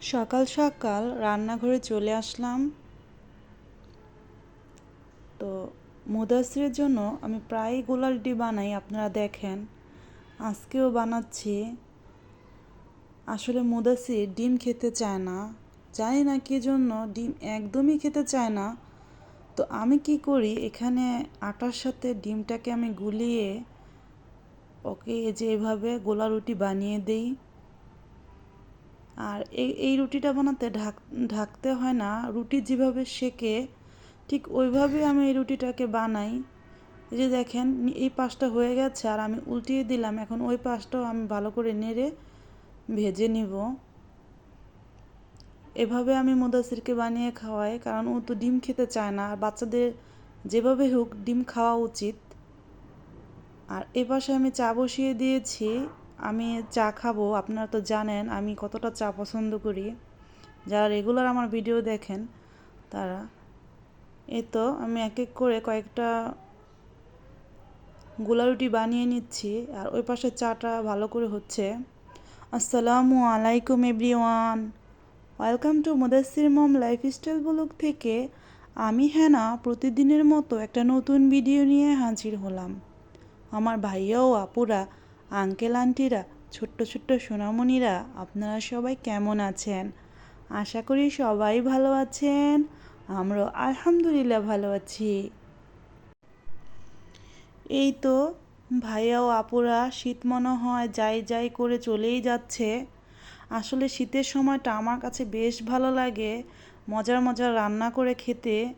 সকাল সকাল রান্নাঘরে চলে আসলাম। তো মুদাসিরের জন্য আমি প্রায় গোলা রুটি বানাই, আপনারা দেখেন। আজকেও বানাচ্ছি। আসলে মুদাসির ডিম খেতে চায় না। জানি না কী জন্য ডিম একদমই খেতে চায় না। তো আমি কি করি, এখানে আটার সাথে ডিমটাকে আমি গুলিয়ে ওকে যে এভাবে গোলা রুটি বানিয়ে দেই। আর এই এই রুটিটা বানাতে ঢাক, ঢাকতে হয় না। রুটি যেভাবে সেকে ঠিক ওইভাবে আমি এই রুটিটাকে বানাই। যে দেখেন, এই পাশটা হয়ে গেছে আর আমি উল্টিয়ে দিলাম। এখন ওই পাশটাও আমি ভালো করে নেড়ে ভেজে নিব। এভাবে আমি মুদাসিরকে বানিয়ে খাওয়াই, কারণ ও তো ডিম খেতে চায় না। আর বাচ্চাদের যেভাবে হোক ডিম খাওয়া উচিত। আর এ পাশে আমি চা বসিয়ে দিয়েছি। আমি চা খাব, আপনারা তো জানেন আমি কতটা চা পছন্দ করি। যারা রেগুলার আমার ভিডিও দেখেন, তারা। এই তো আমি এক এক করে কয়েকটা গোলা রুটি বানিয়ে নিচ্ছি, আর ওই পাশে চাটা ভালো করে হচ্ছে। আসসালামু আলাইকুম everyone welcome to Mudassir mom lifestyle blog থেকে আমি হ্যানা প্রতিদিনের মতো একটা নতুন ভিডিও নিয়ে হাজির হলাম। আমার ভাইয়া ও আপুরা আঙ্কেল আন্টিরা, ছোট্ট ছোট্ট সোনামণিরা, আপনারা সবাই কেমন আছেন? আশা করি সবাই ভালো আছেন। আমরা আলহামদুলিল্লাহ ভালো আছি। এই তো, ভাইয়া ও আপুরা শীত মনে হয় যাই যাই করে চলেই যাচ্ছে। আসলে শীতের সময়টা আমার কাছে বেশ ভালো লাগে, মজার মজার রান্না করে খেতে।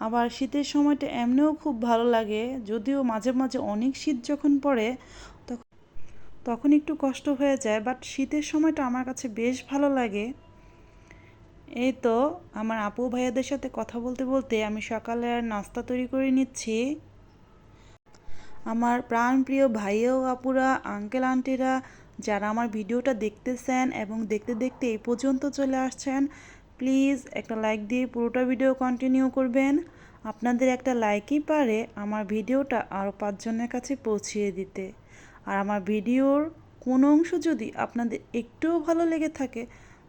আবার শীতের সময়টা এমনিও খুব ভালো লাগে, যদিও মাঝে মাঝে অনেক শীত যখন পড়ে তখন একটু কষ্ট হয়ে যায় বাট শীতের সময়টা আমার কাছে বেশ ভালো লাগে। এই তো, আমার আপু ভাইয়াদের সাথে কথা বলতে বলতে আমি সকালে আর নাস্তা তৈরি করে নিচ্ছি। আমার প্রাণপ্রিয় ভাইয়া ও আপুরা আঙ্কেল আন্টিরা যারা আমার ভিডিওটা দেখতেছেন এবং দেখতে দেখতে এই পর্যন্ত চলে আসছেন প্লিজ একটা লাইক দিয়ে পুরোটা ভিডিও কন্টিনিউ করবেন। আপনাদের একটা লাইকই পারে আমার ভিডিওটা আরও পাঁচজনের কাছে পৌঁছিয়ে দিতে। আর আমার ভিডিওর কোনো অংশ যদি আপনাদের একটুও ভালো লেগে থাকে,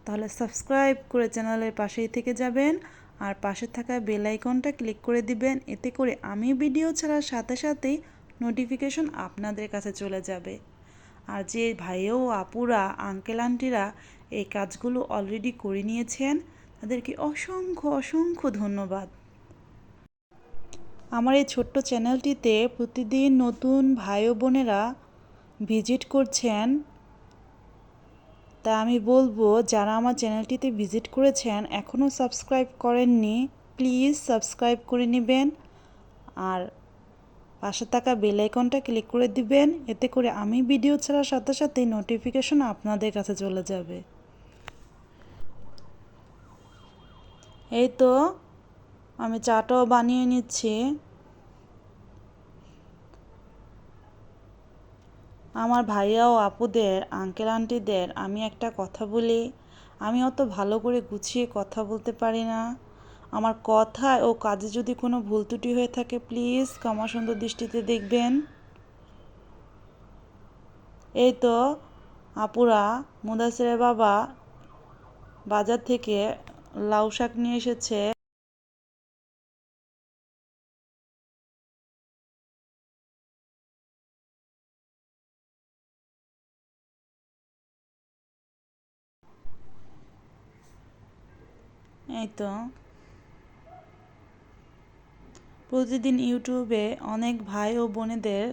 তাহলে সাবস্ক্রাইব করে চ্যানেলের পাশেই থেকে যাবেন আর পাশে থাকা বেল আইকনটা ক্লিক করে দিবেন। এতে করে আমি ভিডিও ছাড়ার সাথে সাথেই নোটিফিকেশন আপনাদের কাছে চলে যাবে। আর যে ভাইও, আপুরা, আঙ্কেল, আন্টিরা এই কাজগুলো অলরেডি করে নিয়েছেন, তাদেরকে অসংখ্য অসংখ্য ধন্যবাদ। আমার এই ছোট্ট চ্যানেলটিতে প্রতিদিন নতুন ভাই বোনেরা ভিজিট করছেন, তা আমি বলব যারা আমার চ্যানেলটিতে ভিজিট করেছেন এখনও সাবস্ক্রাইব করেননি, প্লিজ সাবস্ক্রাইব করে নেবেন আর পাশে থাকা বেল আইকনটা ক্লিক করে দিবেন, এতে করে আমি ভিডিও ছাড়ার সাথে সাথেই নোটিফিকেশন আপনাদের কাছে চলে যাবে। এই তো আমি চাটাও বানিয়ে নিচ্ছি। আমার ভাইয়া ও আপুদের আঙ্কেল আন্টিদের আমি একটা কথা বলি। আমি অত ভালো করে গুছিয়ে কথা বলতে পারি না। আমার কথায় ও কাজে যদি কোনো ভুল ত্রুটি হয়ে থাকে প্লিজ ক্ষমা সুন্দর দৃষ্টিতে দেখবেন। এই তো, আপুরা মুদাসের বাবা বাজার থেকে লাউ শাক নিয়ে এসেছে। এই তো প্রতিদিন ইউটিউবে অনেক ভাই ও বোনেদের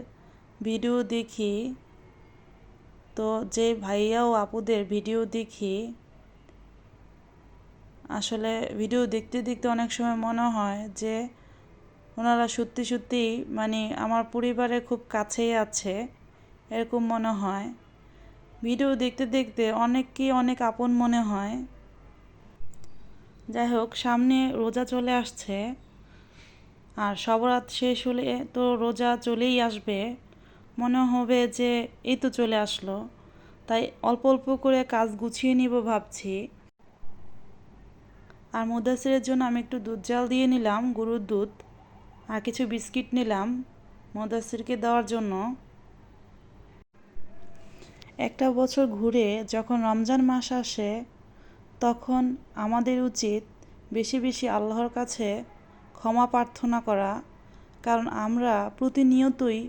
ভিডিও দেখি। তো যে ভাইয়া ও আপুদের ভিডিও দেখি, আসলে ভিডিও দেখতে দেখতে অনেক সময় মনে হয় যে ওনারা সত্যি সত্যি মানে আমার পরিবারের খুব কাছেই আছে, এরকম মনে হয়। ভিডিও দেখতে দেখতে অনেককেই অনেক আপন মনে হয়। যাই হোক, সামনে রোজা চলে আসছে। আর সবরাত শেষ হলে তো রোজা চলেই আসবে। মনে হবে যে এই তো চলে আসলো। তাই অল্প অল্প করে কাজ গুছিয়ে নিব ভাবছি। আর মুদাসিরের জন্য আমি একটু দুধ জাল দিয়ে নিলাম, গরুর দুধ, আর কিছু বিস্কিট নিলাম মুদাসিরকে দেওয়ার জন্য। একটা বছর ঘুরে যখন রমজান মাস আসে তখন আমাদের উচিত বেশি বেশি আল্লাহর কাছে ক্ষমা প্রার্থনা করা, কারণ আমরা প্রতিনিয়তই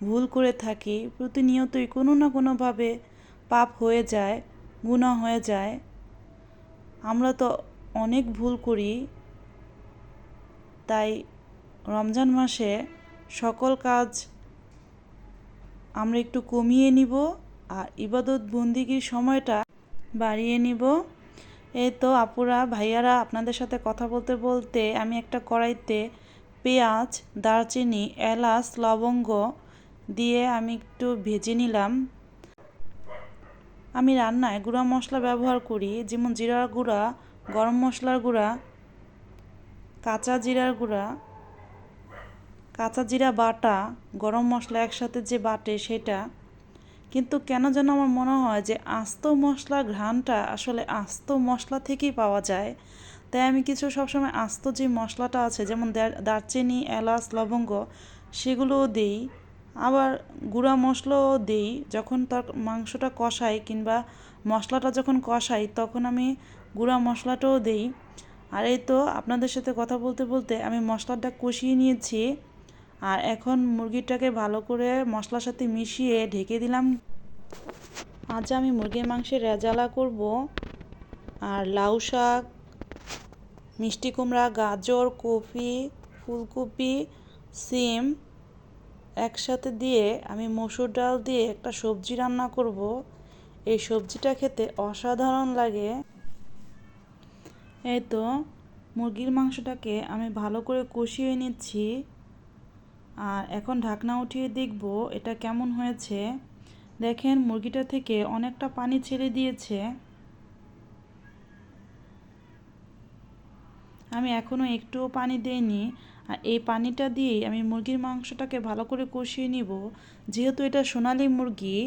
ভুল করে থাকি, প্রতিনিয়তই কোনো না কোনোভাবে পাপ হয়ে যায় গুণা হয়ে যায়। আমরা তো অনেক ভুল করি, তাই রমজান মাসে সকল কাজ আমরা একটু কমিয়ে নিব আর ইবাদত বন্দিগির সময়টা বাড়িয়ে নিব। এই তো আপুরা, ভাইয়ারা, আপনাদের সাথে কথা বলতে বলতে আমি একটা কড়াইতে পেঁয়াজ, দারচিনি, এলাচ, লবঙ্গ দিয়ে আমি একটু ভেজে নিলাম। আমি রান্নায় গুঁড়া মশলা ব্যবহার করি, যেমন জিরার গুঁড়া, গরম মশলার গুঁড়া, কাঁচা জিরার গুঁড়া, কাঁচা জিরা বাটা, গরম মশলা একসাথে যে বাটে সেটা কিন্তু কেন যেন আমার মনে হয় যে আস্ত মশলার ঘ্রাণটা আসলে আস্ত মশলা থেকেই পাওয়া যায়। তাই আমি কিছু সবসময় আস্ত যে মশলাটা আছে, যেমন দারচিনি, এলাচ, লবঙ্গ, সেগুলোও দিই। আবার গুঁড়া মশলাও দিই যখন তার মাংসটা কষাই কিংবা মশলাটা যখন কষাই তখন আমি গুঁড়া মশলাটাও দিই। আর এই তো আপনাদের সাথে কথা বলতে বলতে আমি মশলাটা কষিয়ে নিয়েছি। আর এখন মুরগিটাকে ভালো করে মশলার সাথে মিশিয়ে ঢেকে দিলাম। আজ আমি মুরগির মাংসের রেজালা করব। আর লাউ শাক, মিষ্টি কুমড়া, গাজর, কপি, ফুলকপি, সিম একসাথে দিয়ে আমি মসুর ডাল দিয়ে একটা সবজি রান্না করব। এই সবজিটা খেতে অসাধারণ লাগে। এই তো, মুরগির মাংসটাকে আমি ভালো করে কষিয়ে নিচ্ছি। আর এখন ঢাকনা উঠিয়ে দেখব এটা কেমন হয়েছে। দেখেন, মুরগিটা থেকে অনেকটা পানি ছেড়ে দিয়েছে। আমি এখনও একটুও পানি দেইনি আর এই পানিটা দিয়েই আমি মুরগির মাংসটাকে ভালো করে কষিয়ে নিব। যেহেতু এটা সোনালি মুরগি,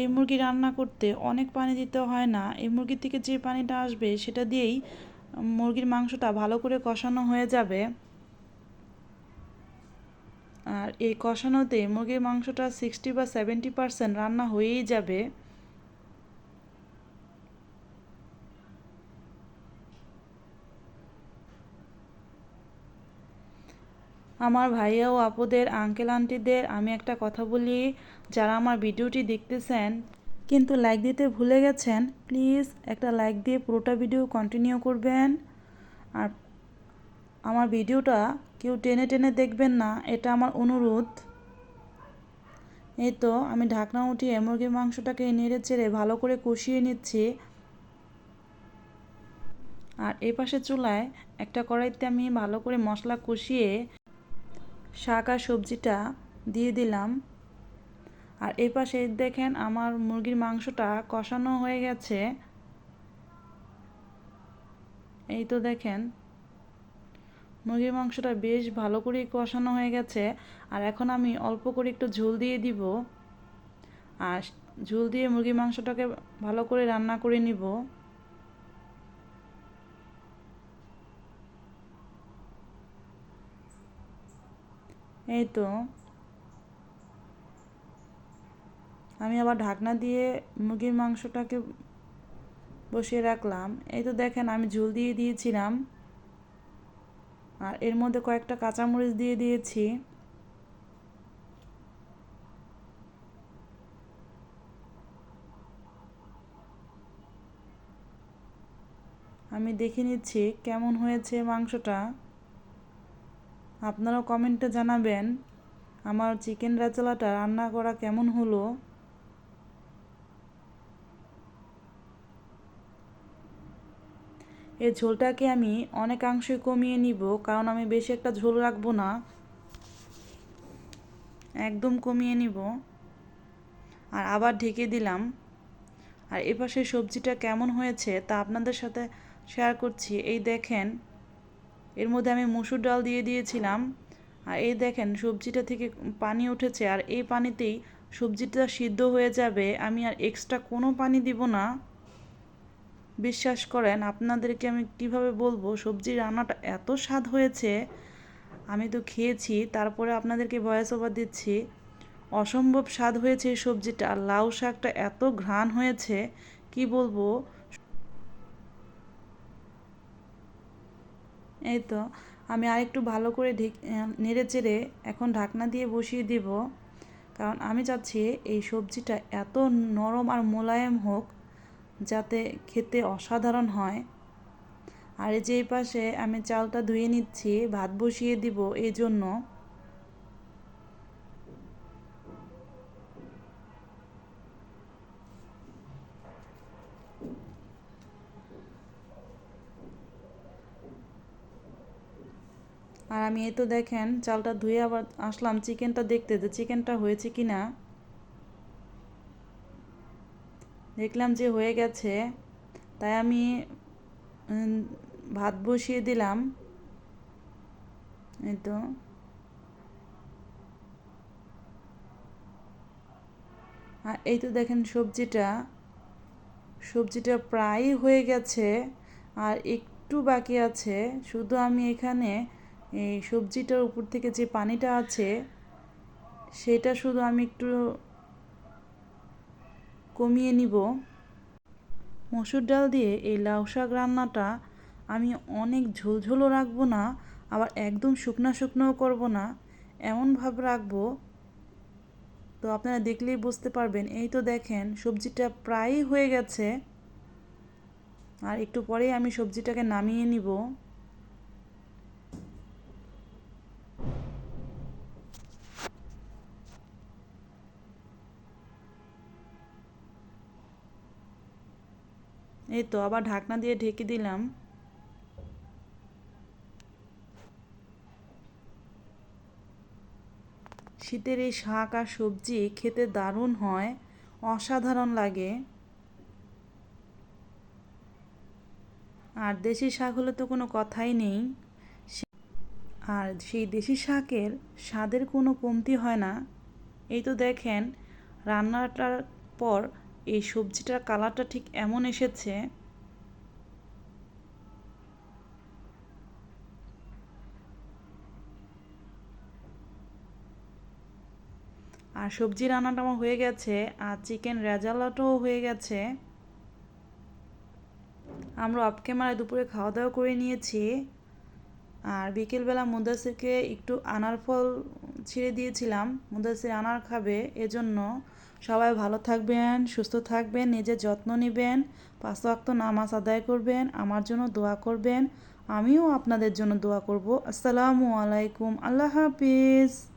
এই মুরগি রান্না করতে অনেক পানি দিতে হয় না। এই মুরগি থেকে যে পানিটা আসবে, সেটা দিয়েই মুরগির মাংসটা ভালো করে কষানো হয়ে যাবে। আর এই কষানোতে মুরগির মাংসটা সিক্সটি বা সেভেন্টি পারসেন্ট রান্না হয়েই যাবে। আমার ভাইয়া ও আপুদের আঙ্কেল আন্টিদের আমি একটা কথা বলি, যারা আমার ভিডিওটি দেখতেছেন, কিন্তু লাইক দিতে ভুলে গেছেন প্লিজ একটা লাইক দিয়ে পুরোটা ভিডিও কন্টিনিউ করবেন। আর আমার ভিডিওটা কেউ টেনে টেনে দেখবেন না, এটা আমার অনুরোধ। এই তো, আমি ঢাকনা উঠিয়ে মুরগির মাংসটাকে নেড়ে চেড়ে ভালো করে কষিয়ে নিচ্ছি। আর এই পাশে চুলায় একটা কড়াইতে আমি ভালো করে মশলা কষিয়ে শাক আর সবজিটা দিয়ে দিলাম। আর এই পাশে দেখেন আমার মুরগির মাংসটা কষানো হয়ে গেছে। এই তো দেখেন। মুরগির মাংসটা বেশ ভালো করে কষানো হয়ে গেছে। আর এখন আমি অল্প করে একটু ঝোল দিয়ে দিব। আর ঝোল দিয়ে মুরগির মাংসটাকে ভালো করে রান্না করে নিব। এই তো। আমি আবার ঢাকনা দিয়ে মুরগির মাংসটাকে বসিয়ে রাখলাম। এই তো দেখেন আমি ঝোল দিয়ে দিয়েছিলাম। আর এর মধ্যে কয়েকটা কাঁচামরিচ দিয়ে দিয়েছি। আমি দেখে নিচ্ছি কেমন হয়েছে মাংসটা। আপনারাও কমেন্টে জানাবেন, আমার চিকেন রেচালাটা রান্না করা কেমন হলো। এই ঝোলটাকে আমি অনেকাংশে কমিয়ে নিব, কারণ আমি বেশি একটা ঝোল রাখব না। একদম কমিয়ে নিব। আর আবার ঢেকে দিলাম। আর এপাশে সবজিটা কেমন হয়েছে তা আপনাদের সাথে শেয়ার করছি। এই দেখেন, এর মধ্যে আমি মুসুর ডাল দিয়ে দিয়েছিলাম। আর এই দেখেন, সবজিটা থেকে পানি উঠেছে। আর এই পানিতেই সবজিটা সিদ্ধ হয়ে যাবে। আমি আর এক্সট্রা কোনো পানি দিব না। বিশ্বাস করেন, আপনাদেরকে আমি কীভাবে বলব? সবজি রান্নাটা এত স্বাদ হয়েছে, আমি তো খেয়েছি, তারপরে আপনাদেরকে ভয়েস ওভার দিচ্ছি। অসম্ভব স্বাদ হয়েছে এই সবজিটা, লাউ শাকটা এত ঘ্রাণ হয়েছে, কি বলব? এই তো, আমি আরেকটু ভালো করে ঢেক নেড়ে চেড়ে এখন ঢাকনা দিয়ে বসিয়ে দিব। কারণ আমি চাচ্ছি এই সবজিটা এত নরম আর মোলায়েম হোক যাতে খেতে অসাধারণ হয়। আর এই যে পাশে আমি চালটা ধুয়ে নিচ্ছি, ভাত বসিয়ে দিব এই জন্য আর আমি এই তো দেখেন, চালটা ধুয়ে আবার আসলাম, চিকেনটা দেখতে যে চিকেনটা হয়েছে কি না দেখলাম যে হয়ে গেছে, তাই আমি ভাত বসিয়ে দিলাম। এই তো। আর এই তো দেখেন সবজিটা সবজিটা প্রায় হয়ে গেছে, আর একটু বাকি আছে। শুধু আমি এখানে এই সবজিটার উপর থেকে যে পানিটা আছে, সেটা শুধু আমি একটু কমিয়ে নিব। মসুর ডাল দিয়ে এই লাউ শাক রান্নাটা আমি অনেক ঝোলঝোলও রাখব না, আবার একদম শুকনো শুকনোও করব না এমনভাবে রাখব। তো আপনারা দেখলেই বুঝতে পারবেন, এই তো দেখেন সবজিটা প্রায়ই হয়ে গেছে। আর একটু পরেই আমি সবজিটাকে নামিয়ে নিব। এই তো, আবার ঢাকনা দিয়ে ঢেকে দিলাম। শীতের এই শাক আর সবজি খেতে দারুণ হয়, অসাধারণ লাগে। আর দেশি শাক হলে তো কোনো কথাই নেই। আর সেই দেশি শাকের স্বাদের কোনো কমতি হয় না। এই তো দেখেন, রান্নাটার পর এই সবজিটার কালারটা ঠিক এমন এসেছে। আর সবজি রান্নাটা আমার হয়ে গেছে, আর চিকেন রেজালাটাও হয়ে গেছে। আমরা অফ ক্যামেরায় দুপুরে খাওয়া দাওয়া করে নিয়েছি, আর বিকেলবেলা মুদাসিরকে একটু আনার ফল ছিঁড়ে দিয়েছিলাম। মুদাসির আনার খাবে, এজন্য সবাই ভালো থাকবেন, সুস্থ থাকবেন, নিজের যত্ন নেবেন, পাঁচ ওয়াক্ত নামাজ আদায় করবেন, আমার জন্য দোয়া করবেন, আমিও আপনাদের জন্য দোয়া করব। আসসালামু আলাইকুম, আল্লাহ হাফিজ।